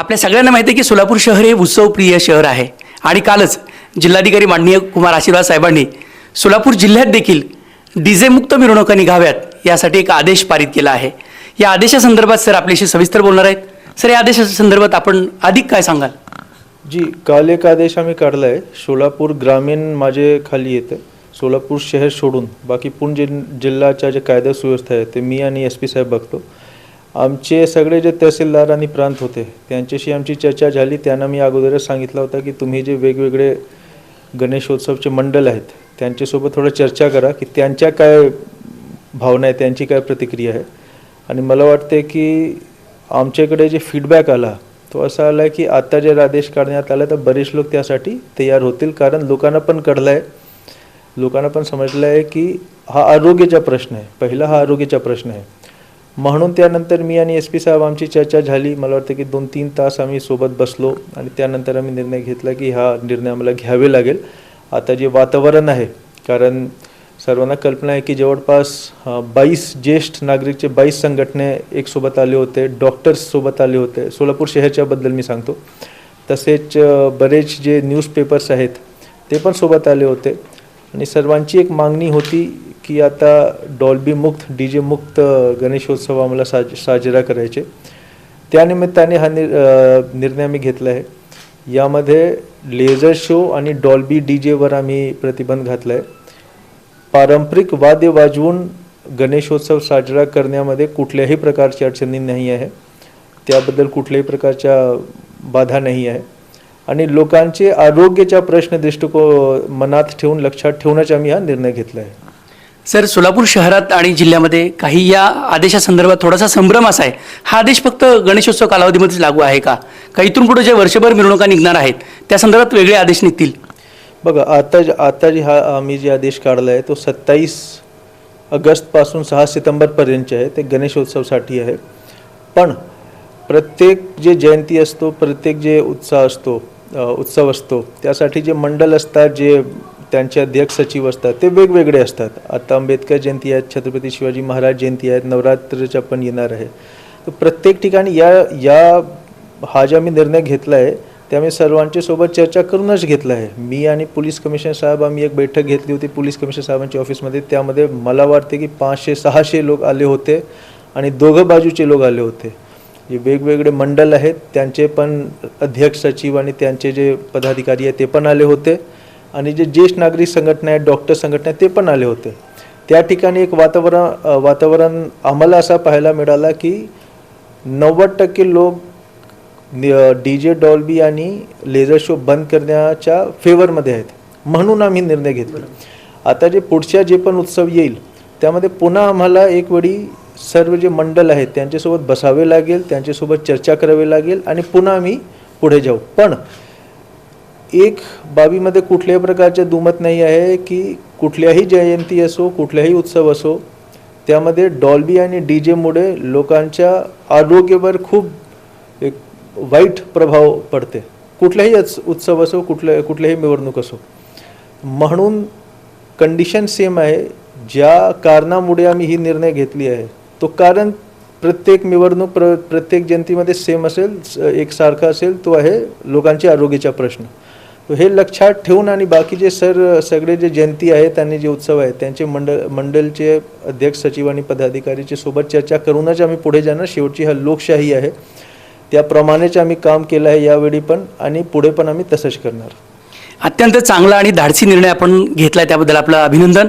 आपल्या सगळ्यांना माहिती आहे की सोलापूर शहर हे उत्सवप्रिय शहर आहे. आणि कालच जिल्हाधिकारी माननीय कुमार आशीर्वाद साहेबांनी सोलापूर जिल्ह्यात देखील डीजेमुक्त मिरवणुका निघाव्यात यासाठी एक आदेश पारित केला आहे. या आदेशासंदर्भात सर आपल्याशी सविस्तर बोलणार आहेत. सर या आदेशासंदर्भात आपण अधिक काय सांगाल? जी काल एक आदेश आम्ही काढला आहे सोलापूर ग्रामीण माझे खाली येते. सोलापूर शहर सोडून बाकी पूर्ण जिल्ह्याच्या जे कायदा सुव्यवस्था आहे ते मी आणि एस पी साहेब बघतो. आमचे सगळे जे तहसीलदार आणि प्रांत होते त्यांच्याशी आमची चर्चा झाली. त्यांना मी अगोदरच सांगितलं होतं की तुम्ही जे वेगवेगळे गणेशोत्सवचे मंडळ आहेत त्यांच्यासोबत थोडं चर्चा करा की त्यांच्या काय भावना आहे त्यांची काय प्रतिक्रिया आहे. आणि मला वाटते की आमच्याकडे जे फीडबॅक आला तो असा आला की आता जे आदेश काढण्यात आला तर बरेच लोक त्यासाठी तयार होतील. कारण लोकांना पण कळलं आहे लोकांना पण समजलं आहे की हा आरोग्याचा प्रश्न आहे. पहिला हा आरोग्याचा प्रश्न आहे. म्हणून त्यानंतर मी आणि एस पी साहेब आमची चर्चा झाली. मला वाटतं की दोन तीन तास आम्ही सोबत बसलो आणि त्यानंतर आम्ही निर्णय घेतला की हा निर्णय आम्हाला घ्यावे लागेल. आता जे वातावरण आहे कारण सर्वांना कल्पना आहे की जवळपास बाईस ज्येष्ठ नागरिकचे बाईस संघटने एक सोबत आले होते डॉक्टर्ससोबत आले होते. सोलापूर शहरच्याबद्दल मी सांगतो. तसेच बरेच जे न्यूजपेपर्स आहेत ते पण सोबत आले होते. आणि सर्वांची एक मागणी होती की आता डॉल्बी मुक्त डी जे मुक्त गणेशोत्सव आम्हाला साज साजरा करायचे. त्यानिमित्ताने हा निर निर्णय आम्ही घेतला आहे. यामध्ये लेझर शो आणि डॉल्बी डी जेवर आम्ही प्रतिबंध घातला आहे. पारंपरिक वाद्य वाजवून गणेशोत्सव साजरा करण्यामध्ये कुठल्याही प्रकारची अडचणी नाही आहे. त्याबद्दल कुठल्याही प्रकारच्या बाधा नाही आहे. आणि लोकांचे आरोग्याचा प्रश्न दृष्टिको मनात ठेवून लक्षात ठेवूनच आम्ही हा निर्णय घेतला आहे सर सोलापूर शहरात आणि जिल्ह्यामध्ये काही या आदेशासंदर्भात थोडासा संभ्रम असा आहे. हा आदेश फक्त गणेशोत्सव कालावधीमध्येच लागू आहे का? का इथून पुढे जे वर्षभर मिरवणुका निघणार आहेत त्या संदर्भात वेगळे आदेश निघतील? बघा आता ज- आता जे हा आम्ही जे आदेश काढला आहे तो सत्तावीस ऑगस्टपासून सहा सप्टेंबरपर्यंतचे आहे. ते गणेशोत्सवसाठी आहे. पण प्रत्येक जे जयंती असतो प्रत्येक जे उत्साह असतो उत्सव असतो. त्यासाठी जे मंडल असतात जे त्यांचे अध्यक्ष सचिव असतात ते वेगवेगळे असतात. आता आंबेडकर जयंती आहेत छत्रपती शिवाजी महाराज जयंती आहेत नवरात्रच्या पण येणार आहे. तर प्रत्येक ठिकाणी या या हा ज्या आम्ही निर्णय घेतला आहे ते आम्ही सर्वांच्या सोबत चर्चा करूनच घेतला आहे. मी आणि पोलीस कमिशनर साहेब आम्ही एक बैठक घेतली होती पोलीस कमिशनर साहेबांच्या ऑफिसमध्ये. त्यामध्ये मला वाटते की पाचशे सहाशे लोक आले होते आणि दोघं बाजूचे लोक आले होते. जे वेगवेगळे मंडळ आहेत त्यांचे पण अध्यक्ष सचिव आणि त्यांचे जे पदाधिकारी आहेत ते पण आले होते. आणि जे ज्येष्ठ नागरिक संघटना आहेत डॉक्टर संघटना आहेत ते पण आले होते. त्या ठिकाणी एक वातावरण वातावरण आम्हाला असा पाहायला मिळाला की नव्वद टक्के लोक डी जे डॉल्बी आणि लेझर शो बंद करण्याच्या फेवरमध्ये आहेत म्हणून आम्ही निर्णय घेतला. आता जे पुढच्या जे पण उत्सव येईल त्यामध्ये पुन्हा आम्हाला एक वेळी सर्व जे मंडल आहेत त्यांच्यासोबत बसावे लागेल त्यांच्यासोबत चर्चा करावी लागेल आणि पुन्हा आम्ही पुढे जाऊ. पण एक बाबीमध्ये कुठल्याही प्रकारचे दुमत नाही आहे की कुठल्याही जयंती असो कुठल्याही उत्सव असो त्यामध्ये डॉल्बी आणि डी जेमुळे लोकांच्या आरोग्यावर खूप एक वाईट प्रभाव पडते. कुठलाही उत्सव असो कुठल्या कुठल्याही निवडणूक असो. म्हणून कंडिशन सेम आहे. ज्या कारणामुळे आम्ही ही निर्णय घेतली आहे तो कारण प्रत्येक निवडणूक प्र प्रत्येक जयंतीमध्ये सेम असेल स- एकसारखा असेल तो आहे लोकांच्या आरोग्याचा प्रश्न. तो हे लक्षात ठेवून आणि बाकीचे सर सगळे जे जयंती आहेत आणि जे उत्सव आहेत त्यांचे मंडळ मंडलचे अध्यक्ष सचिव आणि पदाधिकारीचे सोबत चर्चा करूनच आम्ही पुढे जाणार. शेवटची हा लोकशाही आहे. त्याप्रमाणेच आम्ही काम केलं आहे यावेळी पण आणि पुढे पण आम्ही तसंच करणार. अत्यंत चांगला आणि धाडसी निर्णय आपण घेतला त्याबद्दल आपलं अभिनंदन.